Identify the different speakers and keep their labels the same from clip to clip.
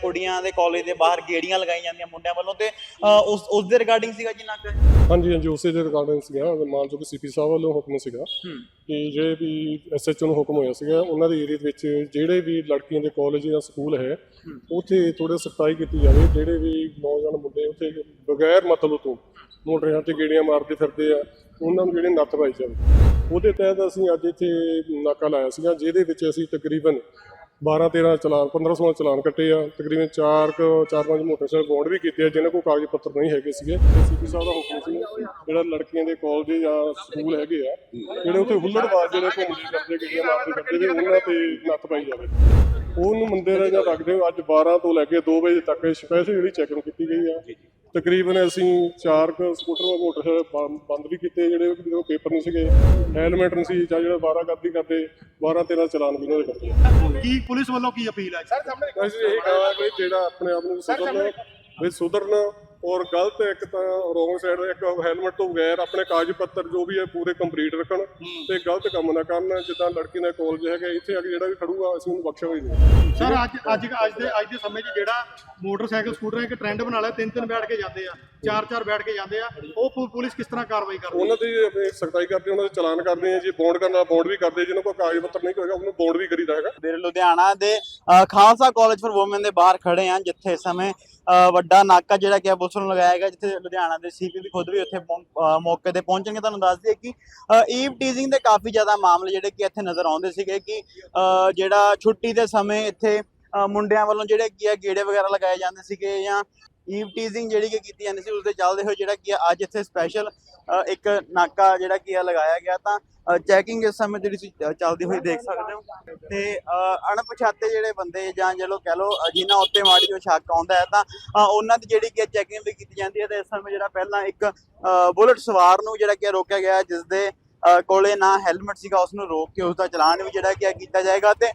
Speaker 1: ਕੁੜੀਆਂ ਦੇ ਕਾਲਜ ਦੇ ਬਾਹਰ ਗੇੜੀਆਂ ਲਗਾਈਆਂ ਜਾਂਦੀਆਂ ਮੁੰਡਿਆਂ ਵੱਲੋਂ ਤੇ ਉਸ ਉਸ ਦੇ ਰਿਗਾਰਡਿੰਗ ਸੀਗਾ ਜੀ ਨਾਕਾ?
Speaker 2: ਹਾਂਜੀ ਹਾਂਜੀ ਉਸੇ ਦੇ ਰਿਗਾਰਡਿੰਗ ਸੀਗਾ। ਮਾਨਯੋਗ ਸੀਪੀ ਸਾਹਿਬ ਵੱਲੋਂ ਹੁਕਮ ਸੀਗਾ ਕਿ ਜਿਹੜੇ ਵੀ ਐਸਐਚਓ ਨੂੰ ਹੁਕਮ ਹੋਇਆ ਸੀਗਾ ਉਹਨਾਂ ਦੇ ਏਰੀਆ ਦੇ ਵਿੱਚ ਜਿਹੜੇ ਵੀ ਲੜਕੀਆਂ ਦੇ ਕਾਲਜ ਜਾਂ ਸਕੂਲ ਹੈ ਉੱਥੇ ਥੋੜੇ ਸਖਤਾਈ ਕੀਤੀ ਜਾਵੇ। ਜਿਹੜੇ ਵੀ ਨੌਜਵਾਨ ਮੁੰਡੇ ਉੱਥੇ ਬਗੈਰ ਮਤਲਬ ਤੋਂ ਮੋਟਰਾਂ ਤੇ ਗੇੜੀਆਂ ਮਾਰਦੇ ਫਿਰਦੇ ਆ ਉਹਨਾਂ ਨੂੰ ਜਿਹੜੇ ਨੱਥ ਪਾਈ ਜਾਵੇ। ਉਹਦੇ ਤਹਿਤ ਅਸੀਂ ਅੱਜ ਇੱਥੇ ਨਾਕਾ ਲਾਇਆ ਸੀਗਾ ਜਿਹਦੇ ਵਿੱਚ ਅਸੀਂ ਤਕਰੀਬਨ 12 13 ਚਲਾਨ 15 16 ਚਲਾਨ ਕੱਟੇ ਆ। ਤਕਰੀਬਨ 4 ਚਾਰ ਪੰਜ ਮੋਟਰਸਾਈਕਲ ਬੌਂਡ ਵੀ ਕੀਤੇ ਆ ਜਿਨ੍ਹਾਂ ਕੋਲ ਕਾਗਜ਼ ਪੱਤਰ ਨਹੀਂ ਹੈਗੇ ਸੀਗੇ। ਸੀਪੀ ਸਾਹਿਬ ਦਾ ਹੁਕਮ ਸੀ ਜਿਹੜਾ ਲੜਕੀਆਂ ਦੇ ਕਾਲਜ ਜਾਂ ਸਕੂਲ ਹੈਗੇ ਆ, ਜਿਹੜੇ ਉੱਥੇ ਹੁੱਲੜਬਾਜ਼ ਜਿਹੜੇ ਘੁੰਮਦੇ ਕਰਦੇ ਗੱਡੀਆਂ ਮਾਰਦੇ ਕਰਦੇ ਨੇ ਉਹਨਾਂ ਤੇ ਨੱਥ ਪਾਈ ਜਾਵੇ। ਉਹਨੂੰ ਮੰਦੇ ਰਹੇ ਜਾਂ ਰੱਖਦੇ ਅੱਜ 12 ਤੋਂ ਲੈ ਕੇ 2 ਵਜੇ ਤੱਕ ਸਪੈਸ਼ਲ ਜਿਹੜੀ ਚੈਕਿੰਗ ਕੀਤੀ ਗਈ ਆ। ਤਕਰੀਬਨ ਅਸੀਂ ਚਾਰ ਕੁ ਸਕੂਟਰ ਮੋਟਰਸਾਈਕਲ ਬੰਦ- ਬੰਦ ਵੀ ਕੀਤੇ ਜਿਹੜੇ ਜਿਹਦੇ ਕੋਲ ਪੇਪਰ ਨਹੀਂ ਸੀਗੇ ਹੈਲਮਟ ਨਹੀਂ ਸੀ ਜਾਂ ਜਿਹੜਾ 12 ਕਰਦੀ ਕਰਦੇ 12 13 ਚਲਾਨ ਵੀ ਉਹਨਾਂ ਦੇ ਕਰਦੇ
Speaker 3: ਕੀ ਪੁਲਿਸ ਵੱਲੋਂ ਕੀ ਅਪੀਲ ਹੈ? ਸਰ
Speaker 2: ਅਸੀਂ ਇਹ ਕਹਾਂਗੇ ਜਿਹੜਾ ਆਪਣੇ ਆਪ ਨੂੰ ਸੁਧਰਨ ਵੀ ਸੁਧਰਨ ਔਰ ਗਲਤ ਇੱਕ ਤਾਂ ਰੋਂਗ ਸਾਈਡ ਇੱਕ ਹੈਲਮਟ ਤੋਂ ਬਗੈਰ ਆਪਣੇ ਕਾਗਜ਼ ਪੱਤਰ ਜੋ ਵੀ ਹੈ ਪੂਰੇ ਕੰਪਲੀਟ ਰੱਖਣ ਤੇ ਗਲਤ ਕੰਮ ਨਾ ਕਰਨ ਜਿੱਦਾਂ ਲੜਕੀ ਦਾ ਕਾਲਜ ਹੈਗਾ ਇੱਥੇ ਆ ਕੇ ਜਿਹੜਾ ਵੀ ਖੜੂਗਾ ਅਸੀਂ ਉਹਨੂੰ ਬਖਸ਼ਾਂਗੇ ਨਹੀਂ।
Speaker 3: ਸਰ ਅੱਜ ਅੱਜ ਅੱਜ ਦੇ ਅੱਜ ਦੇ ਸਮੇਂ 'ਚ ਜਿਹੜਾ ਮੋਟਰਸਾਈਕਲ ਸਕੂਟਰ ਇੱਕ ਟ੍ਰੈਂਡ ਬਣਾ ਲਿਆ ਤਿੰਨ ਤਿੰਨ ਬੈਠ ਕੇ ਜਾਂਦੇ ਆ ਚਾਰ ਚਾਰ ਬੈਠ ਕੇ ਜਾਂਦੇ ਆ ਉਹ ਪੁਲਿਸ ਕਿਸ ਤਰ੍ਹਾਂ ਕਾਰਵਾਈ ਕਰਦੀ
Speaker 2: ਉਹਨਾਂ ਦੀ ਆਪਣੀ ਸਖਤਾਈ ਕਰਦੇ ਉਹਨਾਂ ਦੇ ਚਲਾਨ ਕਰਦੇ ਆ ਜੀ ਬੌਂਡ ਕਰਨਾ ਬੌਂਡ ਵੀ ਕਰਦੇ ਜਿਹਨਾਂ ਕੋਲ ਕਾਗਜ਼ ਪੱਤਰ ਨਹੀਂ ਹੋਏਗਾ ਉਹਨੂੰ ਬੌਂਡ ਵੀ ਕਰੀਦਾ ਹੈਗਾ।
Speaker 1: ਵੀਰ ਲੁਧਿਆਣਾ ਦੇ ਖਾਲਸਾ ਕਾਲਜ ਫॉर ਔਮਨ ਦੇ ਬਾਹਰ ਖੜੇ ਆ ਜਿੱਥੇ ਇਸ ਸਮੇਂ ਵੱਡਾ ਨਾਕਾ ਜਿਹੜਾ ਕਿ ਪੁਲਿਸ ਨੂੰ ਲਗਾਇਆ ਗਿਆ ਜਿੱਥੇ ਲੁਧਿਆਣਾ ਦੇ ਸੀਪੀ ਵੀ ਖੁਦ ਵੀ ਉੱਥੇ ਪਹੁੰ- ਮੌਕੇ ਤੇ ਪਹੁੰਚਣਗੇ। ਤੁਹਾਨੂੰ ਦੱਸ ਦਈਏ ਕਿ ਈਵ ਟੀਜ਼ਿੰਗ ਦੇ ਕਾਫੀ ਜ਼ਿਆਦਾ ਮਾਮਲੇ ਜਿਹੜੇ ਕਿ ਇੱਥੇ ਨਜ਼ਰ ਆਉਂਦੇ ਸੀਗੇ ਕਿ ਅ, ਜਿਹੜਾ ਛੁੱਟੀ ਦੇ ਸਮੇਂ ਇੱਥੇ ਅ, ਮੁੰਡਿਆਂ ਵੱਲੋਂ ਜਿਹੜੇ ਕੀ ਆ ਗੇੜੇ ਵਗੈਰਾ ਲਗਾਏ ਜਾਂਦੇ ਸੀਗੇ ਜਾਂ ਈਵ ਟੀਜ਼ਿੰਗ ਜਿਹੜੀ ਕਿ ਕੀਤੀ ਜਾਂਦੀ ਸੀ ਉਸ ਦੇ ਚੱਲਦੇ ਹੋਏ ਜਿਹੜਾ ਕੀ ਅੱਜ ਇੱਥੇ ਸਪੈਸ਼ਲ ਇੱਕ ਨਾਕਾ ਜਿਹੜਾ ਕੀ ਆ ਲਗਾਇਆ ਗਿਆ ਤਾਂ ਚੈਕਿੰਗ ਇਸ ਸਮੇਂ ਜਿਹੜੀ ਸੀ ਚੱਲਦੀ ਹੋਈ ਦੇਖ ਸਕਦੇ ਹੋ। ਤੇ ਅਣਪਛਾਤੇ ਜਿਹੜੇ ਬੰਦੇ ਜਾਂ ਚਲੋ ਕਹਿ ਲਓ ਅ, ਜਿਨ੍ਹਾਂ ਉੱਤੇ ਮਾੜੀ ਜੋ ਸ਼ੱਕ ਆਉਂਦਾ ਹੈ ਤਾਂ ਉਹਨਾਂ ਦੀ ਜਿਹੜੀ ਕਿ ਚੈਕਿੰਗ ਵੀ ਕੀਤੀ ਜਾਂਦੀ ਹੈ ਤੇ ਇਸ ਸਮੇਂ ਜਿਹੜਾ ਪਹਿਲਾਂ ਇੱਕ ਬੁਲਟ ਸਵਾਰ ਨੂੰ ਜਿਹੜਾ ਕਿ ਰੋਕਿਆ ਗਿਆ ਜਿਸ ਦੇ ਕੋਲੇ ਨਾ ਹੈਲਮਟ ਸੀਗਾ ਉਸ ਨੂੰ ਰੋਕ ਕੇ ਉਸ ਦਾ ਚਲਾਨ ਵੀ ਜਿਹੜਾ ਕਿ ਕੀਤਾ ਜਾਏਗਾ ਤੇ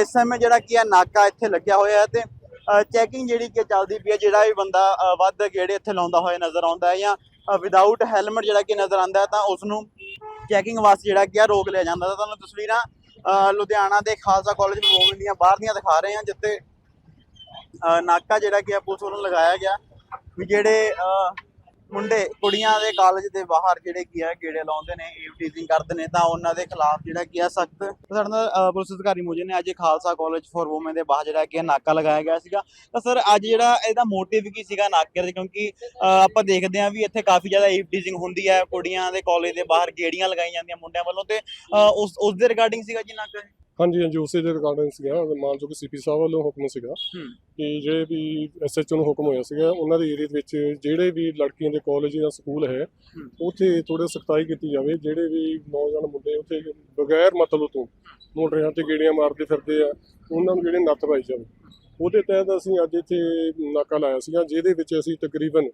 Speaker 1: ਇਸ ਸਮੇਂ ਜਿਹੜਾ ਕੀ ਹੈ ਨਾਕਾ ਇੱਥੇ ਲੱਗਿਆ ਹੋਇਆ ਹੈ ਤੇ ਚੈਕਿੰਗ ਜਿਹੜੀ ਕਿ ਚੱਲਦੀ ਪਈ ਹੈ, ਜਿਹੜਾ ਵੀ ਬੰਦਾ ਵੱਧ ਗੇੜੇ ਇੱਥੇ ਲਾਉਂਦਾ ਹੋਇਆ ਨਜ਼ਰ ਆਉਂਦਾ ਹੈ ਜਾਂ ਵਿਦਆਊਟ ਹੈਲਮਟ ਜਿਹੜਾ ਕਿ ਨਜ਼ਰ ਆਉਂਦਾ ਤਾਂ ਉਸ ਨੂੰ ਚੈਕਿੰਗ ਵਾਸਤੇ ਜਿਹੜਾ ਕਿ ਆ ਰੋਕ ਲਿਆ ਜਾਂਦਾ ਤਾਂ ਤੁਹਾਨੂੰ ਤਸਵੀਰਾਂ ਲੁਧਿਆਣਾ ਦੇ ਖਾਲਸਾ ਕਾਲਜ ਵੋਮਨ ਦੀਆਂ ਬਾਹਰ ਦੀਆਂ ਦਿਖਾ ਰਹੇ ਹਾਂ, ਜਿੱਥੇ ਨਾਕਾ ਜਿਹੜਾ ਕਿ ਆ ਪੁਲਿਸ ਵੱਲੋਂ ਲਗਾਇਆ ਗਿਆ, ਵੀ ਜਿਹੜੇ ਮੁੰਡੇ ਕੁੜੀਆਂ ਦੇ ਕਾਲਜ ਦੇ ਬਾਹਰ ਜਿਹੜੇ ਕੀ ਆ ਗੇੜੇ ਲਾਉਂਦੇ ਨੇ ਈਵ ਕਰਦੇ ਨੇ ਤਾਂ ਉਹਨਾਂ ਦੇ ਖਿਲਾਫ ਜਿਹੜਾ ਕੀ ਆ ਸਖਤ ਸਾਡੇ ਨਾਲ ਪੁਲਿਸ ਅਧਿਕਾਰੀ ਮੌਜੂਦ ਨੇ। ਅੱਜ ਖਾਲਸਾ ਕਾਲਜ ਫॉर ਔਮਨ ਦੇ ਬਾਹਰ ਜਿਹੜਾ ਕੀ ਆ ਨਾਕਾ ਲਗਾਇਆ ਗਿਆ ਸੀਗਾ। ਤਾਂ ਸਰ ਅੱਜ ਜਿਹੜਾ ਇਹਦਾ ਮੋਟਿਵ ਕੀ ਸੀਗਾ ਨਾਕੇ ਦਾ? ਕਿਉਂਕਿ ਆਪਾਂ ਦੇਖਦੇ ਹਾਂ ਵੀ ਇੱਥੇ ਕਾਫੀ ਜ਼ਿਆਦਾ ਈਵਟੀਜਿੰਗ ਹੁੰਦੀ ਹੈ। ਕੁੜੀਆਂ ਦੇ ਕਾਲਜ ਦੇ ਬਾਹਰ ਗੇੜੀਆਂ ਲਗਾਈਆਂ ਜਾਂਦੀਆਂ ਮੁੰਡਿਆਂ ਵੱਲੋਂ ਤੇ ਅ, ਉਸ ਉਸ ਦੇ ਰਿਗਾਰਡਿੰਗ ਸੀਗਾ ਜੀ ਨਾਕਾ?
Speaker 2: ਹਾਂਜੀ ਹਾਂਜੀ ਉਸੇ ਦੇ ਰਿਗਾਰਡਿੰਗ ਸੀਗਾ ਮਾਨਯੋਗ ਸੀਪੀ ਸਾਹਿਬ ਵੱਲੋਂ ਹੁਕਮ ਸੀਗਾ ਕਿ ਜਿਹੜੇ ਵੀ ਐਸਐਚਓ ਨੂੰ ਹੁਕਮ ਹੋਇਆ ਸੀਗਾ ਉਹਨਾਂ ਦੇ ਏਰੀਆ ਦੇ ਵਿੱਚ ਜਿਹੜੇ ਵੀ ਲੜਕੀਆਂ ਦੇ ਕਾਲਜ ਜਾਂ ਸਕੂਲ ਹੈ ਉੱਥੇ ਥੋੜੇ ਸਖਤਾਈ ਕੀਤੀ ਜਾਵੇ ਜਿਹੜੇ ਵੀ ਨੌਜਵਾਨ ਮੁੰਡੇ ਉੱਥੇ ਬਗੈਰ ਮਤਲਬ ਤੋਂ ਮੋਟਰਾਂ ਤੇ ਗੇੜੀਆਂ ਮਾਰਦੇ ਫਿਰਦੇ ਆ ਉਹਨਾਂ ਨੂੰ ਜਿਹੜੇ ਨੱਥ ਪਾਈ ਜਾਵੇ। ਉਹਦੇ ਤਹਿਤ ਅਸੀਂ ਅੱਜ ਇੱਥੇ ਨਾਕਾ ਲਾਇਆ ਸੀਗਾ ਜਿਹਦੇ ਵਿੱਚ ਅਸੀਂ ਤਕਰੀਬਨ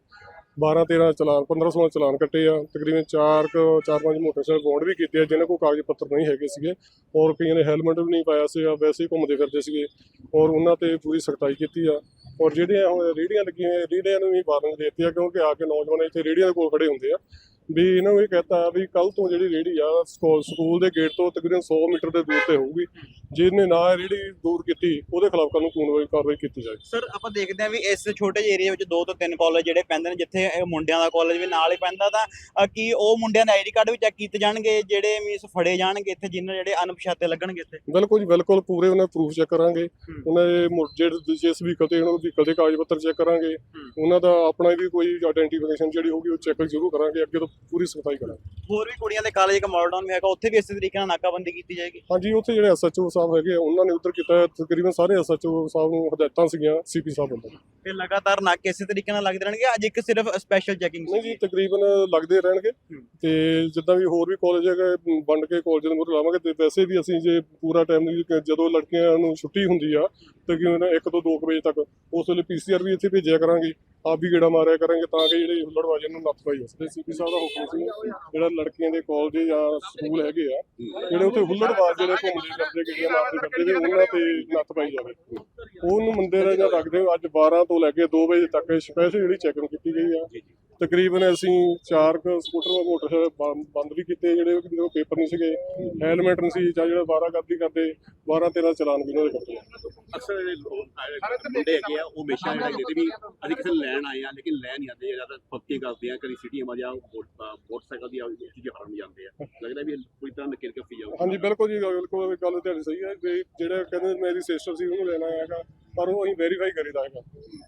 Speaker 2: 12 13 ਚਲਾਨ 15 16 ਚਲਾਨ ਕੱਟੇ ਆ। ਤਕਰੀਬਨ 4 ਚਾਰ ਪੰਜ ਮੋਟਰਸਾਈਕਲ ਬੌਂਡ ਵੀ ਕੀਤੇ ਆ ਜਿਨ੍ਹਾਂ ਕੋਲ ਕਾਗਜ਼ ਪੱਤਰ ਨਹੀਂ ਹੈਗੇ ਸੀਗੇ। ਔਰ ਕਈਆਂ ਨੇ ਹੈਲਮਟ ਵੀ ਨਹੀਂ ਪਾਇਆ ਸੀਗਾ ਵੈਸੇ ਹੀ ਘੁੰਮਦੇ ਫਿਰਦੇ ਸੀਗੇ। ਔਰ ਉਹਨਾਂ ਤੇ ਪੂਰੀ ਸਖਤਾਈ ਕੀਤੀ ਆ। ਔਰ ਜਿਹੜੀਆਂ ਹੁਣ ਰੇਹੜੀਆਂ ਲੱਗੀਆਂ ਹੋਈਆਂ, ਨੂੰ ਵੀ ਵਾਰਨਿੰਗ ਦੇ ਦਿੱਤੀ ਆ ਕਿਉਂਕਿ ਆ ਕੇ ਨੌਜਵਾਨ ਇੱਥੇ ਰੇਹੜੀਆਂ ਦੇ ਕੋਲ ਖੜੇ ਹੁੰਦੇ ਆ। ਵੀ ਇਹਨਾਂ ਨੂੰ ਇਹ ਕਹਤਾ ਵੀ ਕੱਲ ਤੋਂ ਜਿਹੜੀ ਰੇਹੜੀ ਆ ਸਕੂਲ ਦੇ ਗੇਟ ਤੋਂ ਤਕਰੀਬਨ 100 ਮੀਟਰ ਦੇ ਦੂਰ ਤੇ ਹੋਊਗੀ। ਜਿਹਨੇ ਨਾ ਇਹ ਰੇਹੜੀ ਦੂਰ ਕੀਤੀ ਉਹਦੇ ਖਿਲਾਫ ਕਾਨੂੰਨ ਕਾਰਵਾਈ ਕੀਤੀ ਜਾਏ
Speaker 1: ਸਰ ਆਪਾਂ ਦੇਖਦੇ ਹਾਂ ਵੀ ਇਸ ਛੋਟੇ ਜਿਹੇ ਏਰੀਆ ਵਿੱਚ ਦੋ ਤੋਂ ਤਿੰਨ ਕਾਲਜ ਜਿਹੜੇ ਪੈਂਦੇ ਨੇ ਜਿੱਥੇ ਇਹ ਮੁੰਡਿਆਂ ਦਾ ਕਾਲਜ ਵੀ ਨਾਲ ਹੀ ਪੈਂਦਾ ਤਾਂ ਕੀ ਉਹ ਮੁੰਡਿਆਂ ਦੇ ਆਈਡੀ ਕਾਰਡ ਵੀ ਚੈੱਕ ਕੀਤੇ ਜਾਣਗੇ ਜਿਹੜੇ ਮੀਨਸ ਫੜੇ ਜਾਣਗੇ ਇੱਥੇ ਜਿਨ੍ਹਾਂ ਜਿਹੜੇ ਅਣਪਛਾਤੇ ਲੱਗਣਗੇ ਇੱਥੇ?
Speaker 2: ਬਿਲਕੁਲ ਜੀ ਬਿਲਕੁਲ ਪੂਰੇ ਉਹਨਾਂ ਪ੍ਰੂਫ ਚੈੱਕ ਕਰਾਂਗੇ। ਉਹਨਾਂ ਦੇ ਜਿਹੜੇ ਜਿਸ ਵਹੀਕਲ ਤੇ ਉਹਨਾਂ ਦੇ ਕਾਗਜ਼ ਪੱਤਰ ਚੈੱਕ ਕਰਾਂਗੇ। ਉਹਨਾਂ ਦਾ ਆਪਣਾ ਵੀ ਕੋਈ ਆਇਡੈਂਟੀਫਿਕੇਸ਼ਨ ਜਿਹੜੀ ਹੋਊਗੀ ਉਹ ਚੈੱਕ ਜ਼ਰੂਰ ਕਰਾਂਗੇ। ਅੱਗੇ ਤੋਂ ਪੂਰੀ ਸਖਤਾਈ ਕਰਾਂਗੇ।
Speaker 1: ਹੋਰ ਵੀ ਕੁੜੀਆਂ ਦੇ ਕਾਲਜ ਇੱਕ ਮਾਡਲ ਟਾਊਨ ਵੀ ਹੈਗਾ ਉੱਥੇ ਵੀ ਇਸੇ ਤਰੀਕੇ ਨਾਲ ਨਾਕਾਬੰਦੀ ਕੀਤੀ ਜਾਏਗੀ?
Speaker 2: ਹਾਂਜੀ ਉੱਥੇ ਜਿਹੜੇ ਐਸਐਚਓ ਸਾਹਿਬ ਹੈਗੇ ਆ, ਉਹਨਾਂ ਨੇ ਉੱਧਰ ਕੀਤਾ ਹੈ। ਤਕਰੀਬਨ ਸਾਰੇ ਐਸਐਚਓ ਸਾਹਿਬ ਨੂੰ ਹਦਾਇਤਾਂ ਸੀਗੀਆਂ ਸੀਪੀ ਸਾਹਿਬ ਵੱਲੋਂ।
Speaker 1: ਤੇ ਲਗਾਤਾਰ ਨਾਕੇ ਇਸੇ ਤਰੀਕੇ ਨਾਲ ਲੱਗਦੇ ਰਹਿਣਗੇ ਅੱਜ ਇੱਕ ਸਿਰਫ ਸਪੈਸ਼ਲ ਚੈਕਿੰਗ
Speaker 2: ਨਹੀਂ ਜੀ ਤਕਰੀਬਨ ਲੱਗਦੇ ਰਹਿਣਗੇ। ਤੇ ਜਿੱਦਾਂ ਵੀ ਹੋਰ ਵੀ ਕਾਲਜ ਹੈਗੇ ਵੰਡ ਕੇ ਕਾਲਜ ਦੇ ਮੂਹਰੇ ਲਾਵਾਂਗੇ। ਤੇ ਵੈਸੇ ਵੀ ਅਸੀਂ ਜੇ ਪੂਰਾ ਟਾਈਮ ਜਦੋਂ ਲੜਕੀਆਂ ਨੂੰ ਛੁੱਟੀ ਹੁੰਦੀ ਆ ਤਕਰੀਬਨ 1 ਤੋਂ 2 ਵਜੇ ਤੱਕ ਉਸ ਵੇਲੇ ਪੀਸੀਆਰ ਵੀ ਇੱਥੇ ਭੇਜਿਆ ਕਰਾਂਗੇ। ਆਪ ਵੀ ਗੇੜਾ ਮਾਰਿਆ ਕਰਾਂਗੇ ਤਾਂ ਕਿ ਜਿਹੜੇ ਹੁੱਲੜਬਾਜ਼ੀ ਨੂੰ ਨੱਥ ਪਾਈ ਜਾਵੇ। ਸੀਪੀ ਸਾਹਿਬ ਦਾ ਹੁਕਮ ਸੀ ਜਿਹੜਾ ਲੜਕੀਆਂ ਦੇ ਕਾਲਜ ਜਾਂ ਸਕੂਲ ਹੈਗੇ ਆ, ਜਿਹੜੇ ਉੱਥੇ ਹੁੱਲੜਬਾਜ਼ ਜਿਹੜੇ ਘੁੰਮਦੇ ਫਿਰਦੇ, ਗੱਡੀਆਂ ਮਾਰਦੇ ਫਿਰਦੇ ਨੇ ਉਹਨਾਂ ਤੇ ਨੱਥ ਪਾਈ ਜਾਵੇ। ਉਹਨੂੰ ਮੰਦੇ ਰਹੇ ਜਾਂ ਰੱਖਦੇ ਅੱਜ 12 ਤੋਂ ਲੈ ਕੇ 2 ਵਜੇ ਤੱਕ ਸਪੈਸ਼ਲ ਜਿਹੜੀ ਚੈਕਿੰਗ ਕੀਤੀ ਗਈ ਆ। ਤਕਰੀਬਨ ਅਸੀਂ ਚਾਰ ਕੁ ਸਕੂਟਰ ਮੋਟਰ ਬੰਦ ਵੀ ਕੀਤੇ ਜਿਹੜੇ ਕੋਲ ਪੇਪਰ ਨਹੀਂ ਸੀਗੇ ਹੈਲਮਟ ਨਹੀਂ ਸੀ ਜਾਂ ਜਿਹੜਾ 12 ਗਲਤੀ ਕਰਦੇ 12 13 ਚਲਾਨ ਵੀ ਉਹਨਾਂ ਦੇ ਕੱਟੇ
Speaker 4: ਅਕਸਰ ਇਹ ਲੋਕ ਆਏ ਮੁੰਡੇ ਹੈਗੇ ਆ ਉਹ ਹਮੇਸ਼ਾ ਜਿਹੜਾ ਵੀ ਅਸੀਂ ਕਿਸੇ ਲੈਣ ਆਏ ਆ ਲੇਕਿਨ ਲੈ ਨਹੀਂ ਆਉਂਦੇ ਜ਼ਿਆਦਾ ਪੱਕੇ ਕਰਦੇ ਆ ਕਦੀ ਸਿਟੀ ਮਾ ਜਾ ਮੋਟਰਸਾਈਕਲ ਦੀ ਚੀਜ਼ਾਂ ਫੜਨ ਜਾਂਦੇ ਆ। ਲੱਗਦਾ ਵੀ ਕੋਈ ਤਰ੍ਹਾਂ ਨਕੇਲ ਕੱਫੀ ਜਾਊ
Speaker 2: ਹਾਂਜੀ ਬਿਲਕੁਲ ਜੀ ਬਿਲਕੁਲ ਗੱਲ ਤੁਹਾਡੀ ਸਹੀ ਹੈ ਜਿਹੜਾ ਕਹਿੰਦੇ ਮੇਰੀ ਸਿਸਟਰ ਸੀ ਉਹਨੂੰ ਲੈਣਾ ਹੈਗਾ। ਪਰ ਉਹ ਅਸੀਂ ਵੈਰੀਫਾਈ ਕਰੀਦਾ ਹੈਗਾ।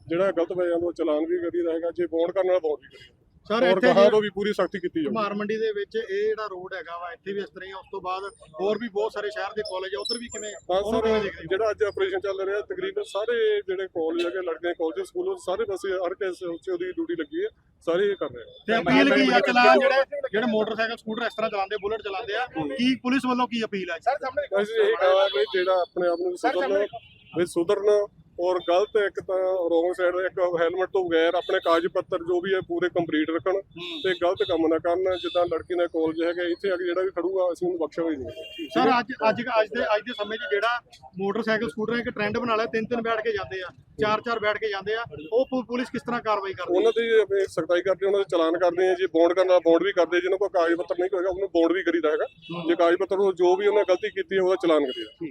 Speaker 2: ਜਿਹੜਾ ਗਲਤ ਜਾਂਦਾ ਉਹ ਚਲਾਨ ਵੀ ਕਰੀਦਾ ਹੈਗਾ ਜੇ ਬੌਂਡ ਕਰਨ ਵਾਲਾ ਬੌਂਡ ਵੀ ਕਰੀਦਾ
Speaker 3: ਸਰ ਇੱਥੇ
Speaker 2: ਕਹਾਂ ਤੋਂ ਵੀ ਪੂਰੀ ਸਖਤੀ ਕੀਤੀ ਜਾਊ
Speaker 3: ਮਾਰ ਮੰਡੀ ਦੇ ਵਿੱਚ ਇਹ ਜਿਹੜਾ ਰੋਡ ਹੈਗਾ ਵਾ ਇੱਥੇ ਵੀ ਇਸ ਤਰ੍ਹਾਂ ਹੀ। ਉਸ ਤੋਂ ਬਾਅਦ ਹੋਰ ਵੀ ਬਹੁਤ ਸਾਰੇ ਸ਼ਹਿਰ ਦੇ ਕਾਲਜ ਆ ਉਧਰ ਵੀ ਕਿਵੇਂ
Speaker 2: ਹਾਂ ਸਰ
Speaker 3: ਹੋ?
Speaker 2: ਜਿਹੜਾ ਅੱਜ ਆਪਰੇਸ਼ਨ ਚੱਲ ਰਿਹਾ ਤਕਰੀਬਨ ਸਾਰੇ ਜਿਹੜੇ ਕਾਲਜ ਹੈਗੇ ਲੜਕੇ ਕਾਲਜ ਸਕੂਲ ਸਾਰੇ ਪਾਸੇ ਹਰ ਕਿਸੇ ਉੱਚ ਉਹਦੀ ਡਿਊਟੀ ਲੱਗੀ ਹੈ। ਸਾਰੇ ਇਹ ਕਰ ਰਹੇ ਆ।
Speaker 3: ਤੇ ਅਪੀਲ ਕੀ ਆ ਚਲਾਨ ਜਿਹੜੇ ਜਿਹੜੇ ਮੋਟਰਸਾਈਕਲ ਸਕੂਟਰ ਇਸ ਤਰ੍ਹਾਂ ਚਲਾਉਂਦੇ ਬੁਲਟ ਚਲਾਉਂਦੇ ਆ ਕੀ ਪੁਲਿਸ ਵੱਲੋਂ ਕੀ ਅਪੀਲ ਆ ਸਰ
Speaker 2: ਅਸੀਂ ਇਹ ਕਹਾਂਗੇ ਜਿਹੜਾ ਆਪਣੇ ਆਪ ਨੂੰ ਸੁਧਰਨ ਵੀ ਸੁਧਰਨ ਔਰ ਗਲਤ ਇੱਕ ਤਾਂ ਰੋਂਗ ਸਾਈਡ ਇੱਕ ਹੈਲਮਟ ਤੋਂ ਬਗੈਰ ਆਪਣੇ ਕਾਗਜ਼ ਪੱਤਰ ਜੋ ਵੀ ਹੈ ਪੂਰੇ ਕੰਪਲੀਟ ਰੱਖਣ ਤੇ ਗਲਤ ਕੰਮ ਨਾ ਕਰਨ ਜਿੱਦਾਂ ਲੜਕੀ ਦਾ ਕਾਲਜ ਹੈਗਾ ਇੱਥੇ ਕੇ ਜਿਹੜਾ ਵੀ ਖੜੂਗਾ ਅਸੀਂ ਉਹਨੂੰ ਬਖਸ਼ਾਂਗੇ ਨਹੀਂ।
Speaker 3: ਸਰ ਅੱਜ ਅੱਜ ਅੱਜ ਦੇ ਅੱਜ ਦੇ ਸਮੇਂ 'ਚ ਜਿਹੜਾ ਮੋਟਰਸਾਈਕਲ ਸਕੂਟਰ ਇੱਕ ਟ੍ਰੈਂਡ ਬਣਾ ਲਿਆ ਤਿੰਨ ਤਿੰਨ ਬੈਠ ਕੇ ਜਾਂਦੇ ਆ ਚਾਰ ਚਾਰ ਬੈਠ ਕੇ ਜਾਂਦੇ ਆ ਉਹ ਪੁਲਿਸ ਕਿਸ ਤਰ੍ਹਾਂ ਕਾਰਵਾਈ ਕਰਦੀ
Speaker 2: ਉਹਨਾਂ ਦੀ ਆਪਣੀ ਸਖਤਾਈ ਕਰਦੇ ਉਹਨਾਂ ਦੇ ਚਲਾਨ ਕਰਦੇ ਆ ਜੇ ਬੌਂਡ ਕਰਨਾ ਬੌਂਡ ਵੀ ਕਰਦੇ ਜਿਹਨਾਂ ਕੋਲ ਕਾਗਜ਼ ਪੱਤਰ ਨਹੀਂ ਹੋਏਗਾ ਉਹਨੂੰ ਬੌਂਡ ਵੀ ਕਰੀਦਾ ਹੈਗਾ। ਜੇ ਕਾਗਜ਼ ਪੱਤਰ ਉਹ ਜੋ ਵੀ ਉਹਨੇ ਗਲਤੀ ਕੀਤੀ ਹੈ ਉਹਦਾ ਚਲਾਨ ਕਰੀਦਾ।